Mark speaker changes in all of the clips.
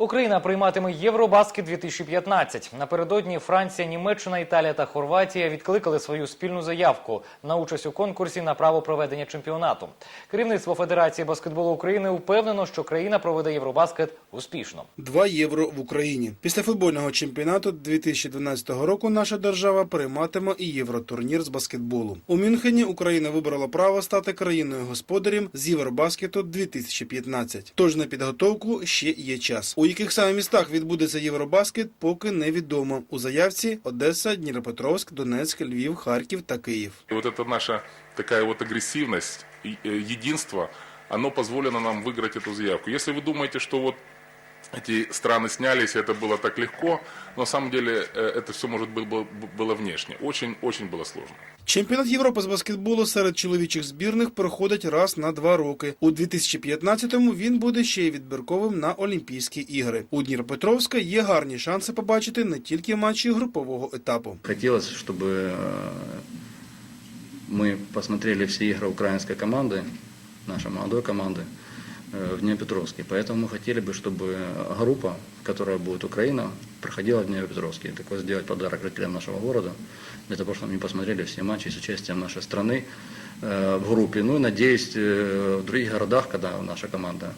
Speaker 1: Україна прийматиме Євробаскет 2015. Напередодні Франція, Німеччина, Італія та Хорватія відкликали свою спільну заявку на участь у конкурсі на право проведення чемпіонату. Керівництво Федерації баскетболу України упевнено, що країна проведе Євробаскет успішно.
Speaker 2: 2 євро в Україні. Після футбольного чемпіонату 2012 року наша держава прийматиме і євротурнір з баскетболу. У Мюнхені Україна вибрала право стати країною господарем з Євробаскету 2015. Тож на підготовку ще є час. У яких саме містах відбудеться Євробаскет, поки невідомо. У заявці Одеса, Дніпропетровськ, Донецьк, Львів, Харків та Київ.
Speaker 3: И вот эта наша такая вот агрессивность, и, э, единство, оно позволено нам выиграть эту заявку. Если вы думаете, что вот эти страны снялись, и это было так легко, но на самом деле э, это все может было, было внешне. Очень-очень было сложно.
Speaker 2: Чемпіонат Європи з баскетболу серед чоловічих збірних проходить раз на два роки. У 2015-му він буде ще й відбірковим на Олімпійські ігри. У Дніпропетровська є гарні шанси побачити не тільки матчі групового етапу.
Speaker 4: Хотелось, чтобы э, мы посмотрели все игры украинской команды, нашей молодой команды э, в Днепропетровске. Поэтому мы хотели бы, чтобы группа, которая будет Украина, проходила в Днепропетровске. Такой сделать подарок жителям нашего города, для того, чтобы они посмотрели все матчи с участием нашей страны э, в группе. Ну и надеюсь, э, в других городах, когда наша команда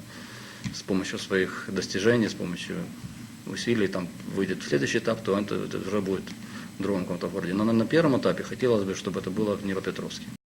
Speaker 4: с помощью своих достижений, с помощью усилий там выйдет в следующий этап, то это, это уже будет в другом каком-то городе. Но на, на первом этапе хотелось бы, чтобы это было в Днепропетровске.